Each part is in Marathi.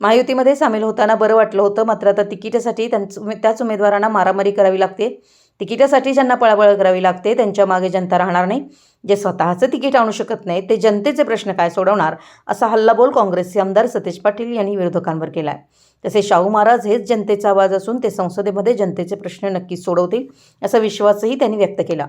महायुतीमध्ये सामील होताना बरं वाटलं होतं. मात्र आता तिकिटासाठी त्यांचं त्याच उमेदवारांना मारामारी करावी लागते. तिकिटासाठी ज्यांना पळापळ करावी लागते त्यांच्या मागे जनता राहणार नाही. जे स्वतःचं तिकीट आणू शकत नाही ते जनतेचे प्रश्न काय सोडवणार असा हल्लाबोल काँग्रेसचे आमदार सतीश पाटील यांनी विरोधकांवर केला आहे तसे शाहू महाराज हेच जनतेचा आवाज असून ते संसदेमध्ये जनतेचे प्रश्न नक्कीच सोडवतील असा विश्वासही त्यांनी व्यक्त केला.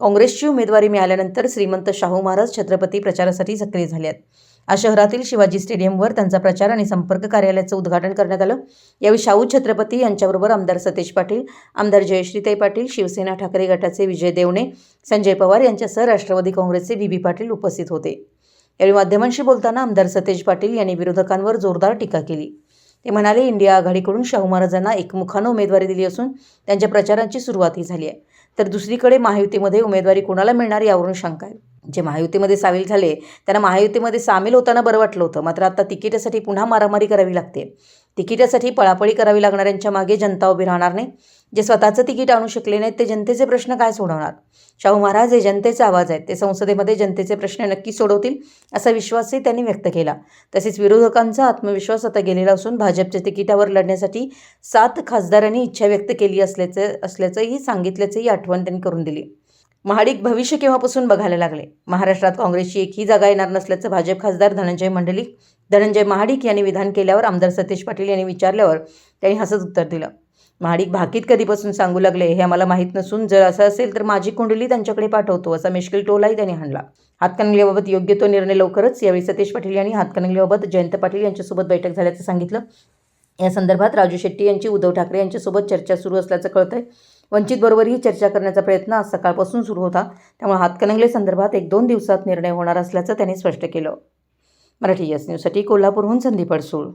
काँग्रेसची उमेदवारी मिळाल्यानंतर श्रीमंत शाहू महाराज छत्रपती प्रचारासाठी सक्रिय झाले आहेत. आज शहरातील शिवाजी स्टेडियमवर त्यांचा प्रचार आणि संपर्क कार्यालयाचं उद्घाटन करण्यात आलं. यावेळी शाहू छत्रपती यांच्याबरोबर आमदार सतेज पाटील आमदार जयश्रीताई पाटील शिवसेना ठाकरे गटाचे विजय देवणे संजय पवार यांच्यासह राष्ट्रवादी काँग्रेसचे व्ही बी पाटील उपस्थित होते. यावेळी माध्यमांशी बोलताना आमदार सतेज पाटील यांनी विरोधकांवर जोरदार टीका केली. ते म्हणाले इंडिया आघाडीकडून शाहू महाराजांना एकमुखानं उमेदवारी दिली असून त्यांच्या प्रचारांची सुरुवातही झाली आहे. तर दुसरीकडे महायुतीमध्ये उमेदवारी कोणाला मिळणार यावरून शंका आहे. जे महायुतीमध्ये सामील झाले त्यांना महायुतीमध्ये सामील होताना बरं वाटलं होतं. मात्र आता तिकिटासाठी पुन्हा मारामारी करावी लागते. तिकिटासाठी पळापळी करावी लागणाऱ्यांच्या मागे जनता उभी राहणार नाही. जे स्वतःचं तिकीट आणू शकले नाहीत ते जनतेचे प्रश्न काय सोडवणार? शाहू महाराज हे जनतेचा आवाज आहेत. ते संसदेमध्ये जनतेचे प्रश्न नक्की सोडवतील असा विश्वासही त्यांनी व्यक्त केला. तसेच विरोधकांचा आत्मविश्वास आता गेलेला असून भाजपच्या तिकिटावर लढण्यासाठी सात खासदारांनी इच्छा व्यक्त केली असल्याचं असल्याचंही सांगितल्याचंही आठवण त्यांनी करून दिली. महाडिक भविष्य केव्हापासून बघायला लागले? महाराष्ट्रात काँग्रेसची एकही जागा येणार नसल्याचं भाजप खासदार धनंजय मंडलिक धनंजय महाडिक यांनी विधान केल्यावर आमदार सतीश पाटील यांनी विचारल्यावर त्यांनी हसत उत्तर दिलं. महाडिक भाकीत कधीपासून सांगू लागले हे आम्हाला माहीत नसून जर असं असेल तर माझी कुंडली त्यांच्याकडे पाठवतो असा मिश्किल टोलाही त्यांनी हाणला. हातकणंगलेबाबत योग्य तो निर्णय लवकरच यावेळी सतीश पाटील यांनी हातकणंगलेबाबत जयंत पाटील यांच्यासोबत बैठक झाल्याचं सांगितलं. या संदर्भात राजू शेट्टी यांची उद्धव ठाकरे यांच्यासोबत चर्चा सुरू असल्याचं कळतंय. वंचितबरोबरही चर्चा करण्याचा प्रयत्न आज सकाळपासून सुरू होता. त्यामुळे हातकणंगले संदर्भात एक दोन दिवसात निर्णय होणार असल्याचं त्यांनी स्पष्ट केलं. मराठी यस न्यूजसाठी कोल्हापूरहून संदीप अडसूळ.